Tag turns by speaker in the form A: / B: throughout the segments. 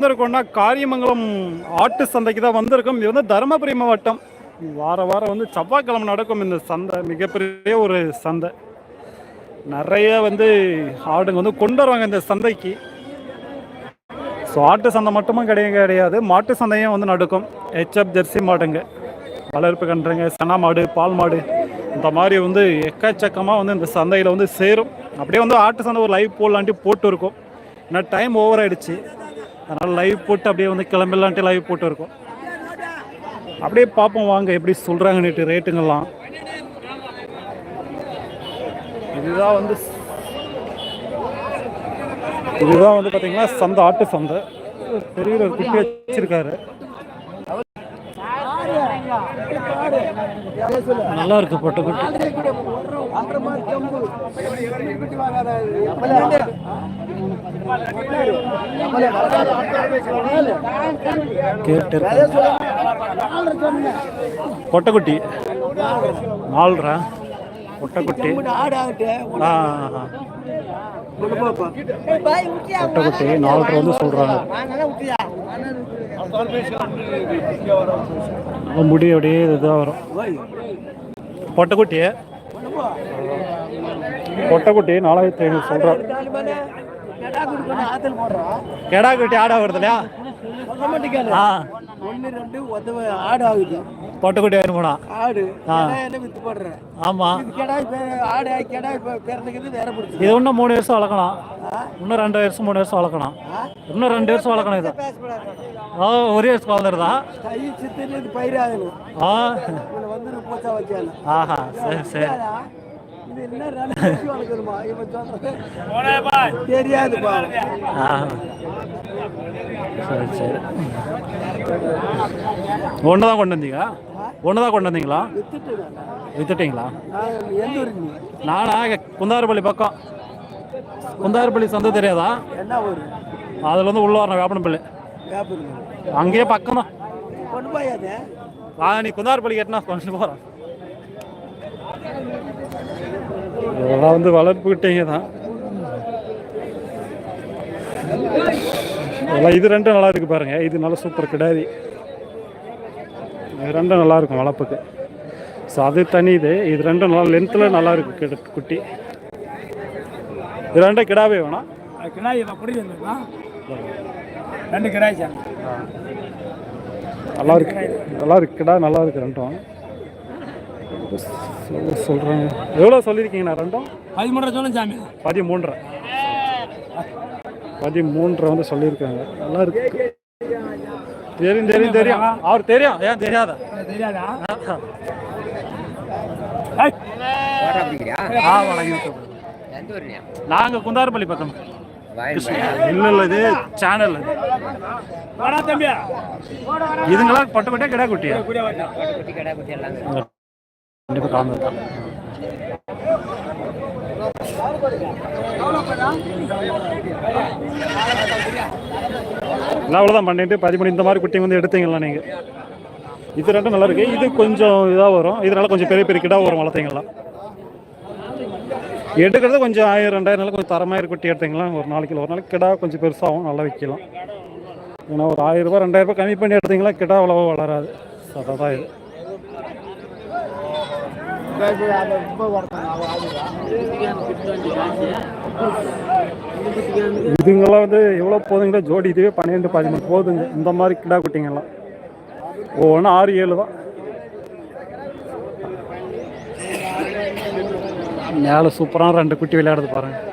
A: வந்திருக்கோம்னா காரியமங்கலம் ஆட்டு சந்தைக்கு தான் வந்திருக்கோம். இது வந்து தருமபுரி மாவட்டம். வார வாரம் வந்து செவ்வாய்க்கிழமை நடக்கும் இந்த சந்தை. மிகப்பெரிய ஒரு சந்தை. நிறைய வந்து ஆடுங்க வந்து கொண்டு வருவாங்க இந்த சந்தைக்கு. ஸோ ஆட்டு சந்தை மட்டுமும் கிடையாது கிடையாது. மாட்டு சந்தையும் வந்து நடக்கும். ஹெச்எப் ஜெர்சி மாடுங்க. வளர்ப்பு கன்றுங்க சனா மாடு பால் மாடு. இந்த மாதிரி வந்து எக்கச்சக்கமாக வந்து இந்த சந்தையில் வந்து சேரும். அப்படியே வந்து ஆட்டு சந்தை ஒரு லைவ் போடலான்ட்டு போட்டு இருக்கோம் ஏன்னா டைம் ஓவர் ஆகிடுச்சு அதனால் லைவ் போட்டு அப்படியே வந்து கிளம்பிடலான்ட்டு லைவ் போட்டு இருக்கோம் அப்படியே பார்ப்போம் வாங்க எப்படி சொல்கிறாங்கன்னுட்டு ரேட்டுங்கெல்லாம் இதுதான் வந்து இதுதான் வந்து பார்த்தீங்கன்னா சந்தை ஆட்டு சந்தை. பெரிய ஒரு குட்டி வச்சிருக்காரு. நல்லா இருக்கு பொட்டை குட்டி கேட்டு பொட்டைக்குட்டி. நாலுரா பொட்டைக்குட்டி. ஆ ஆ, நாலரை வந்து சொல்கிறாங்க முடி அப்படியே இதாக வரும். பொட்டைக்குட்டி. கொட்டைக்குட்டி நாலாயிரத்தி ஐநூறு சொல்கிறார் கெடா குட்டி ஆடா வருது இல்லையா ஆ
B: ஒன்னு ரெண்டு உதவ ஆடு ஆகுது.
A: பொட்டைக்குட்டி வேணுமாண்ணா
B: ஆடு. வித்து போடுறேன் இது கெடாய் ஆடு கெடாய் பே- பிறந்துக்குது வேற பிடிச்சி
A: இது இன்னும் மூணு வருஷம் வளர்க்கலாம். இன்னும் ரெண்டு வருஷம் மூணு வருஷம் வளர்க்கலாம். இன்னும் ரெண்டு வருஷம் வளர்க்கணும் இது. ஆ ஒரே வருஷம் வளர்ந்துருதா
B: கை சித்திரம் இது பயிராகணும்
A: ஆ. ஆஹா சரி சரி.
B: தெரியாதுப்பா
A: சரி சரி. ஒன்று தான் கொண்டு வந்தீங்க? ஒன்று தான் கொண்டு வந்தீங்களா. வித்துட்டீங்களா?
B: நான்
A: குந்தாரப்பள்ளி பக்கம். குந்தாரப்பள்ளி சந்தை தெரியாதா?
B: என்ன
A: அதில் வந்து உள்ள வரணும் வேப்பனப்பள்ளி. அங்கேயே பக்கம் தான்
B: கொண்டு போயாதே?
A: ஆ நீ குந்தாரப்பள்ளி கேட்டனா கொண்டு போகிறேன் இதெல்லாம் வந்து வளர்ப்புக்கிட்டீங்க தான். இதெல்லாம் இது ரெண்டும் நல்லா இருக்கு பாருங்க. இது நல்லா சூப்பர் கிடாரி. இது ரெண்டும் நல்லா இருக்கும் வளர்ப்புக்கு. ஸோ அது தனி இது. இது ரெண்டும் நல்லா லென்த்தில் நல்லா இருக்கு கிட குட்டி. இது ரெண்டும் கிடாவே வேணாம்.
B: கிடாய் ரெண்டு கிடாய்
A: நல்லா இருக்கு. நல்லா இருக்கு. கிடா நல்லா இருக்கு ரெண்டும். சொல்கிறேன் எவ்வளோ சொல்லியிருக்கீங்கண்ணா? ரெண்டும்
B: பதிமூணு சொல்லும் சாமி.
A: பதிமூன்றரை. பதிமூன்றரை வந்து சொல்லியிருக்காங்க. நல்லா இருக்கு. தெரியும் தெரியும் தெரியும். அவர் தெரியும். ஏன் தெரியாத?
B: தெரியாதா?
A: நாங்கள் குந்தாரப்பள்ளி பக்கம். இல்லை இல்லை இது சேனல் இதுங்களா பட்டு பட்டே கிடா குட்டியா? கண்டிப்பாக காமிச்சு அவ்வளோதான் பண்ணிட்டு பதிமூணு இந்த மாதிரி குட்டி வந்து எடுத்தீங்களா நீங்கள் இது ரெண்டும் நல்லா இருக்கு. இது கொஞ்சம் இதாக வரும். இதனால கொஞ்சம் பெரிய பெரிய கிடாக வரும் வளர்த்தீங்களா எடுக்கிறது கொஞ்சம் ஆயிரம் ரெண்டாயிரம் நாள் கொஞ்சம் தரமாக குட்டி எடுத்தீங்களா? ஒரு நாளைக்கு ஒரு நாளைக்கு கிடா கொஞ்சம் பெருசாகும் நல்லா விற்கலாம் ஏன்னா ஒரு ஆயிரம் ரூபாய் ரெண்டாயிரம் ரூபாய் கம்மி பண்ணி எடுத்தீங்களா? கிடா அவ்வளோவா வளராது. அதான் இது. இதுங்கெல்லாம் வந்து எவ்வளோ போதுங்களா ஜோடி இதுவே பன்னெண்டு பதிமூணு போதுங்க. இந்த மாதிரி கிடா குட்டிங்கெல்லாம். ஒவ்வொன்றும் ஆறு ஏழு தான். மேலே சூப்பராக ரெண்டு குட்டி விளையாடுறது பாருங்கள்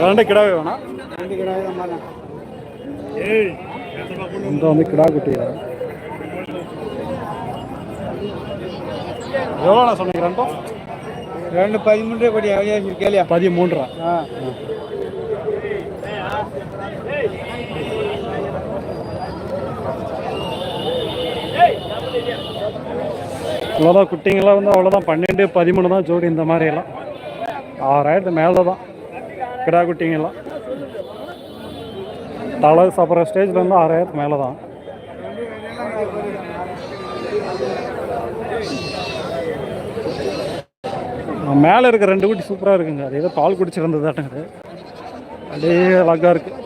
A: ரெண்டு கிடாவே வேணாம் இந்த வந்து கிடா குட்டி தான் எவ்வளோண்ணா சொன்னீங்க ரெண்டும்
B: ரெண்டு பதிமூன்று கோடி கேளியா
A: பதிமூன்றா.
B: ஆ.
A: அவ்வளோதான் குட்டிங்கெல்லாம் வந்து அவ்வளோதான் பன்னெண்டு பதிமூணு தான் ஜோடி இந்த மாதிரியெல்லாம். ஆறாயிரத்து மேலே தான் கிடா குட்டிங்கெல்லாம். தலை சாப்பிட்ற ஸ்டேஜில் வந்து ஆறாயிரத்து மேலே தான் மேலே இருக்க ரெண்டு குட்டி சூப்பராக இருக்குங்க. அது ஏதோ பால் குடிச்சிருந்ததாட்டங்குது அப்படியே அழகாக இருக்குது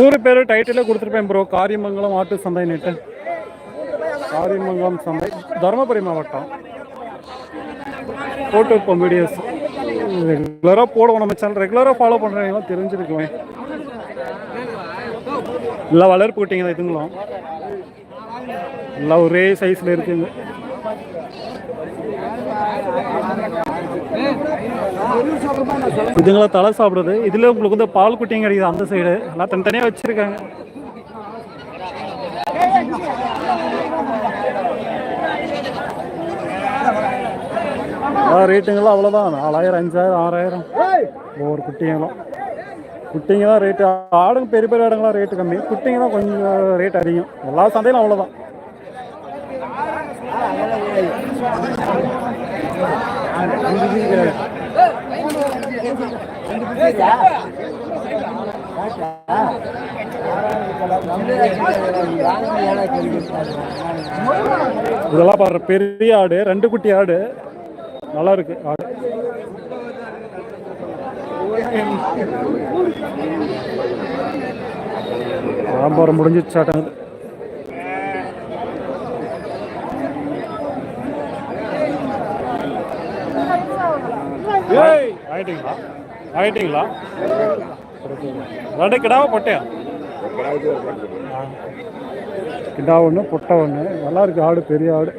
A: ஊர் பேர் டைட்டிலே கொடுத்துருப்பேன் ப்ரோ காரியமங்கலம் ஆட்டு சந்தை நேட்டு காரியமங்கலம் சந்தை. தருமபுரி மாவட்டம். போட்டு வைப்போம் வீடியோஸ் ரெகுலராக போடுவோம் நம்ம சேனல் ரெகுலராக ஃபாலோ பண்ணுறவங்களாம் தெரிஞ்சிருக்குவேன் எல்லாம் வளர்ப்பு குட்டிங்க இதுங்களும்? எல்லாம் ஒரே சைஸில் இருக்குங்க. இதுங்களாம் தலை சாப்பிடுது இதில் உங்களுக்கு வந்து பால் குட்டியும் கிடைக்குது அந்த சைடு எல்லாம் தனித்தனியாக வச்சுருக்காங்க. ரேட்டுங்களாம் அவ்வளோதான் நாலாயிரம் அஞ்சாயிரம் ஆறாயிரம். ஒவ்வொரு குட்டிங்களும். குட்டிங்க தான் ரேட்டு ஆடுங்க பெரிய பெரிய ஆடுங்களாம் ரேட்டு கம்மி. குட்டிங்க தான் கொஞ்சம் ரேட் அதிகம். எல்லா சந்தையிலும் அவ்வளோதான் இதெல்லாம் பாரு பெரிய ஆடு ரெண்டு குட்டி ஆடு. நல்லா இருக்கு ஆடு. வியாபாரம் முடிஞ்சிச்சாட்டங்குது ஆயிட்டீங்களா? ஆயிட்டீங்களா? ரெண்டு கிடாவை பொட்டையா? கிடா ஒன்று பொட்டை ஒன்று நல்லா இருக்கு ஆடு பெரிய ஆடு.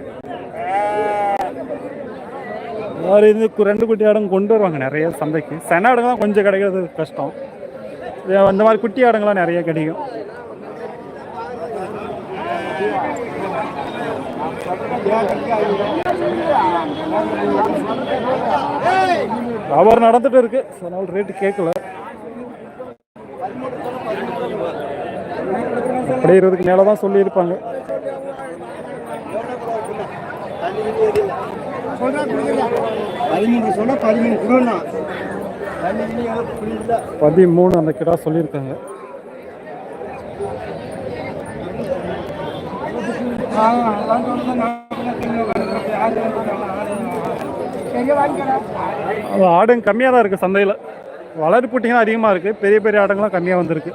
A: வேறு இது ரெண்டு குட்டி ஆடுங்க கொண்டு வருவாங்க நிறைய சந்தைக்கு. சென ஆடுங்கலாம் கொஞ்சம் கிடைக்கிறது கஷ்டம். அந்த மாதிரி குட்டி ஆடுங்களாம் நிறைய கிடைக்கும். வியாபாரம் நடந்துட்டு இருக்கு அதனால ரேட்டு கேட்கல அப்படியே இருபதுக்கு மேலே தான் சொல்லியிருப்பாங்க
B: பதிமூணு
A: அந்த கிடா சொல்லியிருக்காங்க அது ஆடுங்க கம்மியாக தான் இருக்குது சந்தையில். வளர்ப்பு அதிகமாக இருக்குது பெரிய பெரிய ஆடுங்களாம் கம்மியாக வந்திருக்கு.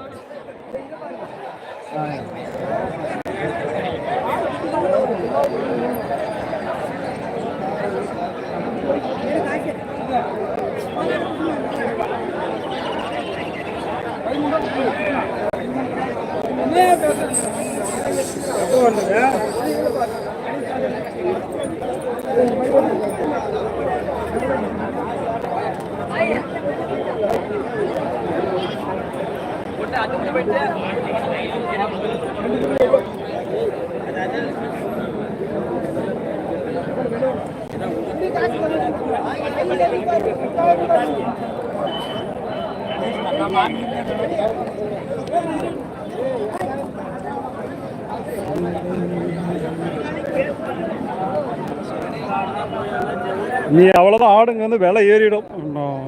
A: நீ அவ்வளோதான் ஆடுங்க வந்து விலை ஏறிடும். இன்னும்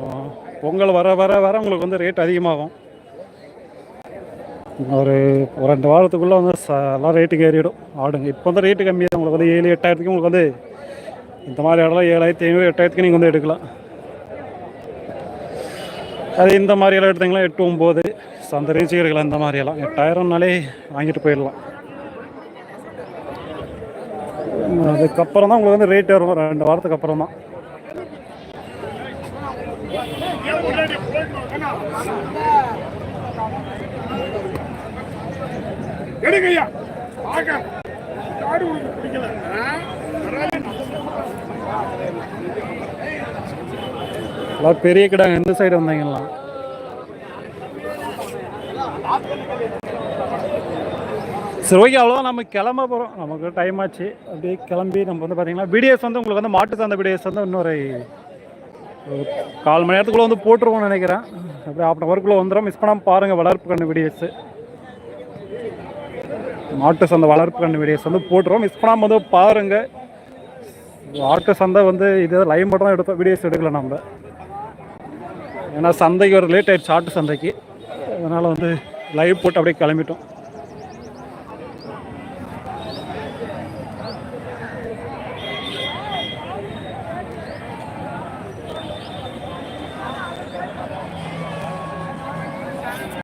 A: பொங்கல் வர வர வர உங்களுக்கு வந்து ரேட் அதிகமாகும். ஒரு ஒரு ரெண்டு வாரத்துக்குள்ளே வந்து ச எல்லாம் ரேட்டுக்கு ஏறிடும். ஆடுங்க. இப்போ வந்து ரேட்டு கம்மியாக உங்களுக்கு வந்து ஏழு எட்டாயிரத்துக்கு உங்களுக்கு வந்து இந்த மாதிரி இடம்லாம் ஏழாயிரத்தி ஐநூறு எட்டாயிரத்துக்கு நீங்கள் வந்து எடுக்கலாம். அது இந்த மாதிரியெல்லாம் எடுத்தீங்கன்னா எட்டு ஒம்பது அந்த ரேஞ்சுக்கு எடுக்கலாம் இந்த மாதிரியெல்லாம் எட்டாயிரம்னாலே வாங்கிட்டு போயிடலாம். அதுக்கப்புறம் தான் உங்களுக்கு வந்து ரேட் வரும் ரெண்டு வாரத்துக்கு அப்புறம் தான்
C: எடுங்கய்யா. பார்க்க காடு உங்களுக்கு பிடிக்கல.
A: எல்லாம் பெரிய கிடாங்க எந்த சைடு வந்தீங்களா? சரி ஓகே அவ்வளோதான் நம்ம கிளம்ப போகிறோம் நமக்கு டைம் ஆச்சு. அப்படியே கிளம்பி நம்ம வந்து பார்த்தீங்கன்னா வீடியோஸ் வந்து உங்களுக்கு வந்து மாட்டு சந்தை வீடியோஸ் வந்து இன்னொரு கால் மணி நேரத்துக்குள்ளே வந்து போட்டுருவோம்னு நினைக்கிறேன். அப்படியே ஆஃப் ஒர்க்குள்ளே வந்துடும் மிஸ் பண்ணாமல் பாருங்கள் வளர்ப்பு கண்ணு வீடியோஸு மாட்டு சந்தை வளர்ப்பு கண்ணு வீடியோஸ் வந்து போட்டுருவோம். மிஸ் பண்ணாமல் வந்து பாருங்கள் ஆட்டு சந்தை வந்து இது லைவ் மட்டும் தான் எடுத்தோம். வீடியோஸ் எடுக்கல நம்ம ஏன்னா சந்தைக்கு ஒரு லேட் ஆகிடுச்சு ஆட்டு சந்தைக்கு. அதனால் வந்து லைவ் போட்டு அப்படியே கிளம்பிட்டோம்.